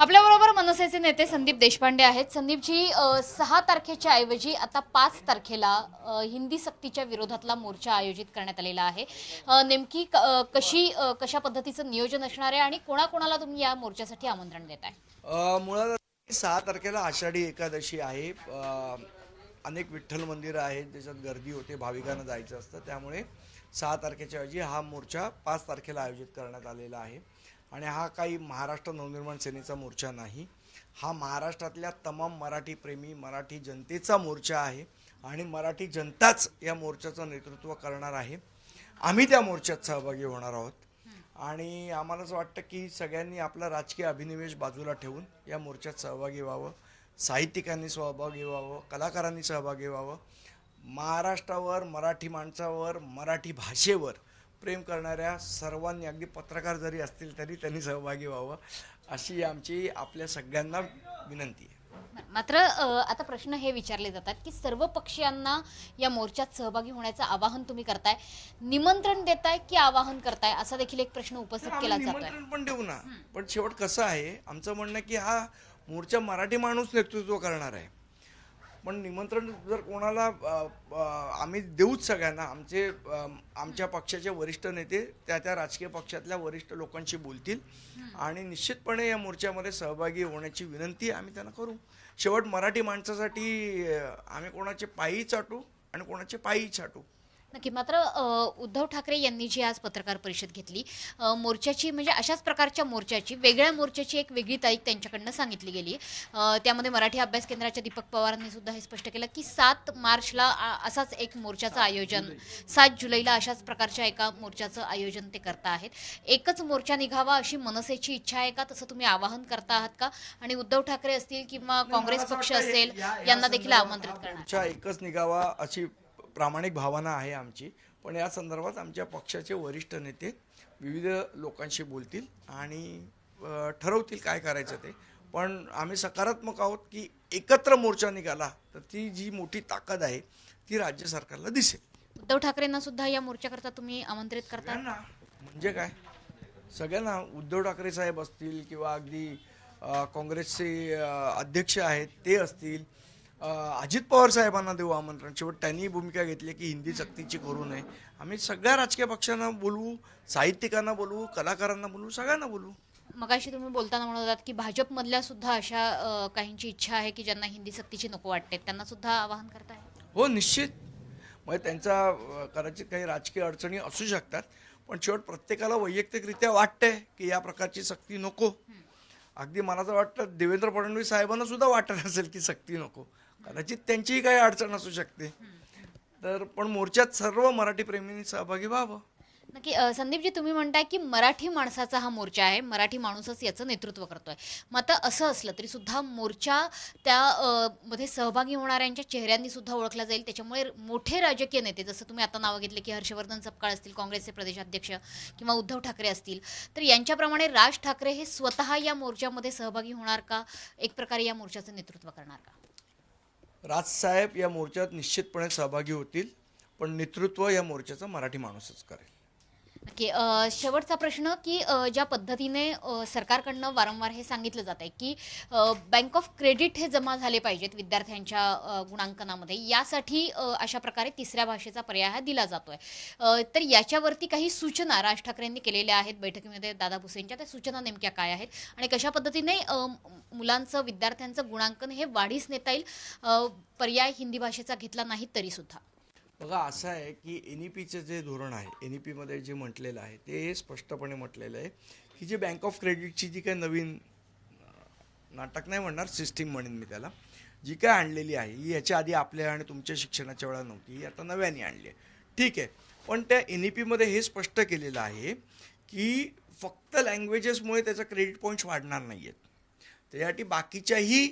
आपल्याबरोबर मनसेचे नेते संदीप देशपांडे आहेत. संदीपजी सहा तारखेच्या ऐवजी आता पाच तारखेला हिंदी सक्तीच्या विरोधातला मोर्चा आयोजित करण्यात आलेला आहे. नेमकी क- कशी कशा पद्धतीचं नियोजन असणार आहे आणि कोणाकोणाला तुम्ही या मोर्चासाठी आमंत्रण देताय? आहे मुळात सहा तारखेला आषाढी एकादशी आहे. अनेक विठ्ठल मंदिरं आहेत ज्याच्यात गर्दी होते भाविकांना जायचं असतं. त्यामुळे सहा तारखेच्या ऐवजी हा मोर्चा पाच तारखेला आयोजित करण्यात आलेला आहे. आणि हा काही महाराष्ट्र नवनिर्माण सेनेचा मोर्चा नाही. हा महाराष्ट्रातल्या तमाम मराठी प्रेमी मराठी जनतेचा मोर्चा आहे आणि मराठी जनताच या मोर्चाचं नेतृत्व करणार आहे. आम्ही त्या मोर्चात सहभागी होणार आहोत. आणि आम्हाला असं वाटतं की सगळ्यांनी आपला राजकीय अभिनिवेश बाजूला ठेवून या मोर्चात सहभागी व्हावं. साहित्यिकांनी सहभागी व्हावं कलाकारांनी सहभागी व्हावं. महाराष्ट्रावर मराठी माणसावर मराठी भाषेवर प्रेम करणाऱ्या सर्वांनी अगदी पत्रकार जरी असतील तरी त्यांनी सहभागी व्हावं अशी आमची आपल्या सगळ्यांना विनंती आहे. मात्र आता प्रश्न हे विचारले जातात की सर्व पक्षीयांना या मोर्चात सहभागी होण्याचं आवाहन तुम्ही करताय. निमंत्रण देताय की आवाहन करताय? असा देखील एक प्रश्न उपस्थित केला निमंत्रण पण देऊ ना. पण शेवट कसं आहे आमचं म्हणणं की हा मोर्चा मराठी माणूस नेतृत्व करणार आहे. पण निमंत्रण जर कोणाला आम्ही देऊच सगळ्यांना आमचे आमच्या पक्षाचे वरिष्ठ नेते त्या त्या राजकीय पक्षातल्या वरिष्ठ लोकांशी बोलतील. आणि निश्चितपणे या मोर्चामध्ये सहभागी होण्याची विनंती आम्ही त्यांना करू. शेवट मराठी माणसासाठी आम्ही कोणाचे पायी चाटू आणि कोणाचे पायी छाटू. नक्की मात्र उद्धव ठाकरे यांनी जी आज पत्रकार परिषद घेतली मोर्चाची म्हणजे अशाच प्रकारच्या मोर्चाची वेगळ्या मोर्चाची एक वेगळी तारीख त्यांच्याकडनं सांगितली गेली त्यामध्ये मराठी अभ्यास केंद्राच्या दीपक पवारांनी सुद्धा हे स्पष्ट केलं की सात मार्चला असाच एक मोर्चाचं आयोजन सात जुलैला अशाच प्रकारच्या एका मोर्चाचं आयोजन ते करता आहेत. एकच मोर्चा निघावा अशी मनसेची इच्छा आहे का? तसं तुम्ही आवाहन करता आहात का? आणि उद्धव ठाकरे असतील किंवा काँग्रेस पक्ष असेल यांना देखील आमंत्रित करणार. एकच निघावा अशी प्रामाणिक भावना आहे आमची. पण या संदर्भात आमच्या पक्षाचे वरिष्ठ नेते विविध लोकांशी बोलतील आणि ठरवतील काय करायचं ते. पण आम्ही सकारात्मक आहोत की एकत्र मोर्चा निघाला तर ती जी मोठी ताकद आहे ती राज्य सरकारला दिसेल. उद्धव ठाकरेंना सुद्धा या मोर्चाकरता तुम्ही आमंत्रित करता? म्हणजे काय? सगळ्यांना उद्धव ठाकरे साहेब असतील किंवा अगदी काँग्रेसचे अध्यक्ष आहेत ते असतील. अजित पवार साहेबांना देऊ आमंत्रण. शेवट त्यांनी भूमिका घेतली की हिंदी सक्तीची करू नये. आम्ही सगळ्या राजकीय पक्षांना बोलवू साहित्यिकांना बोलवू कलाकारांना बोलवू सगळ्यांना बोलवू. मगाशी तुम्ही बोलताना म्हणत होतात की भाजपमधल्या सुद्धा अशा काहींची इच्छा आहे की ज्यांना हिंदी सक्तीची नको वाटते. त्यांना सुद्धा आवाहन करताय? हो निश्चित. म्हणजे त्यांचा कदाचित काही राजकीय अडचणी असू शकतात पण शेवट प्रत्येकाला वैयक्तिकरित्या वाटतंय की या प्रकारची सक्ती नको. अगदी मला तर वाटतं देवेंद्र फडणवीस साहेबांना सुद्धा वाटत असेल की सक्ती नको. कदाचित त्यांचीही काही अडचण असू शकते. तर पण मोर्चात सर्व मराठी प्रेमींनी सहभागी व्हावं. नक्की संदीपजी तुम्ही म्हणताय की मराठी माणसाचा हा मोर्चा आहे. मराठी माणूसच याचं नेतृत्व करतोय. मग आता असं असलं तरी सुद्धा मोर्चा त्या मध्ये सहभागी होणाऱ्यांच्या चेहऱ्यांनी सुद्धा ओळखला जाईल. त्याच्यामुळे मोठे राजकीय नेते जसं तुम्ही आता नावं घेतले की हर्षवर्धन सपकाळ असतील काँग्रेसचे प्रदेशाध्यक्ष किंवा उद्धव ठाकरे असतील तर यांच्याप्रमाणे राज ठाकरे हे स्वतः या मोर्चामध्ये सहभागी होणार का? एक प्रकारे या मोर्चाचं नेतृत्व करणार का? राजसाहेब या मोर्चात निश्चितपणे सहभागी होतील पण नेतृत्व या मोर्चाचं मराठी माणूसच करेल. नक्की शेवटचा प्रश्न की ज्या पद्धतीने सरकारकडनं वारंवार हे सांगितलं जात आहे की बँक ऑफ क्रेडिट हे जमा झाले पाहिजेत विद्यार्थ्यांच्या गुणांकनामध्ये. यासाठी अशा प्रकारे तिसऱ्या भाषेचा पर्याय हा दिला जातोय. तर याच्यावरती काही सूचना राज ठाकरेंनी केलेल्या आहेत बैठकीमध्ये दादा भुसेंच्या. त्या सूचना नेमक्या काय आहेत आणि कशा पद्धतीने मुलांचं विद्यार्थ्यांचं गुणांकन हे वाढीस नेता येईल? पर्याय हिंदी भाषेचा घेतला नाही तरी सुद्धा बघा असं आहे की एन ई पीचं जे धोरण आहे एन ई पीमध्ये जे म्हटलेलं आहे ते स्पष्टपणे म्हटलेलं आहे की जे बँक ऑफ क्रेडिटची जी काही नवीन नाटक नाही म्हणणार सिस्टीम म्हणेन मी त्याला जी काय आणलेली आहे ही याच्या आधी आपल्या आणि तुमच्या शिक्षणाच्या वेळा नव्हती ही आता नव्याने आणली आहे. ठीक आहे पण त्या एन ई पीमध्ये हे स्पष्ट केलेलं आहे की फक्त लँग्वेजेसमुळे त्याचा क्रेडिट पॉईंट्स वाढणार नाही आहेत त्यासाठी बाकीच्याही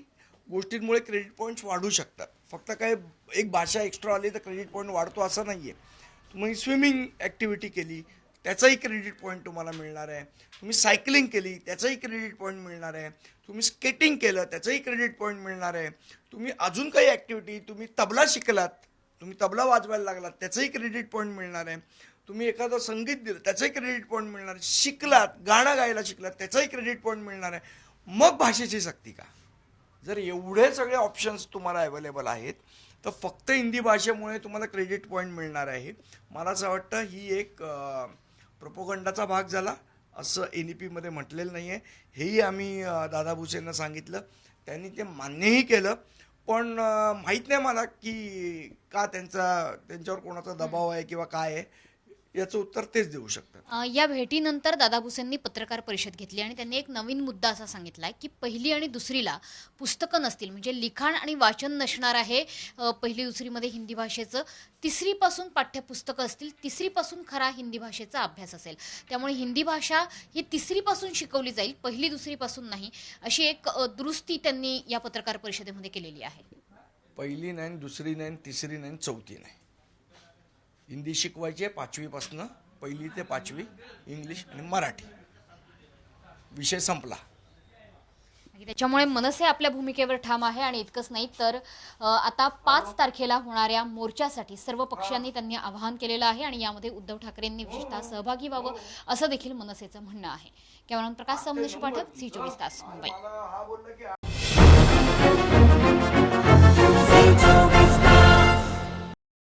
गोष्टींमुळे क्रेडिट पॉईंट्स वाढू शकतात. फक्त काय एक भाषा एक्स्ट्रा आली तर क्रेडिट पॉईंट वाढतो असं नाही आहे तुम्ही स्विमिंग ॲक्टिव्हिटी केली त्याचाही क्रेडिट पॉईंट तुम्हाला मिळणार आहे. तुम्ही सायकलिंग केली त्याचाही क्रेडिट पॉईंट मिळणार आहे. तुम्ही स्केटिंग केलं त्याचंही क्रेडिट पॉईंट मिळणार आहे. तुम्ही अजून काही ॲक्टिव्हिटी तुम्ही तबला शिकलात तुम्ही तबला वाजवायला लागलात त्याचंही क्रेडिट पॉईंट मिळणार आहे. तुम्ही एखादं संगीत दिलं त्याचंही क्रेडिट पॉईंट मिळणार आहे. शिकलात गाणं गायला शिकलात त्याचाही क्रेडिट पॉईंट मिळणार आहे. मग भाषेची सक्ती का? जर एवढे सगळे ऑप्शन्स तुम्हाला अवेलेबल आहेत तर फक्त हिंदी भाषेमुळे तुम्हाला क्रेडिट पॉईंट मिळणार आहे. मला असं वाटतं ही एक प्रपोगंडाचा भाग झाला असं एन ई पीमध्ये म्हटलेलं नाही आहे हेही आम्ही दादा भुसेंना सांगितलं. त्यांनी ते मान्यही केलं. पण माहीत नाही मला की का त्यांचा त्यांच्यावर कोणाचा दबाव आहे किंवा काय आहे. याचं उत्तर तेच देऊ शकतात. अ, या भेटीनंतर दादा भुसेंनी पत्रकार परिषद घेतली आणि त्यांनी एक नवीन मुद्दा असा सांगितला की पहिली आणि दुसरीला पुस्तकं नसतील म्हणजे लिखाण आणि वाचन नसणार आहे अ, पहिली दुसरीमध्ये हिंदी भाषेचं. तिसरीपासून पाठ्यपुस्तकं असतील तिसरीपासून खरा हिंदी भाषेचा अभ्यास असेल. त्यामुळे हिंदी भाषा ही तिसरीपासून शिकवली जाईल पहिली दुसरीपासून नाही अशी एक अ, दुरुस्ती त्यांनी या पत्रकार परिषदेमध्ये केलेली आहे. पहिली नाही दुसरी नाही तिसरी नाही चौथी नाही. हिंदी शिकवायचे पाचवीपासनं पहिली ते पाचवी इंग्लिश आणि मराठी. विषय संपला. त्याच्यामुळे मनसे आपल्या भूमिकेवर ठाम आहे आणि इतकंच नाही तर आता पाच तारखेला होणाऱ्या मोर्चासाठी सर्व पक्षांनी त्यांनी आवाहन केलेलं आहे आणि यामध्ये उद्धव ठाकरेंनी विशेषतः सहभागी व्हावं असं देखील मनसेचं म्हणणं आहे. कॅमेरामन प्रकाश समदेश पाठक सी चोवीस तास मुंबई.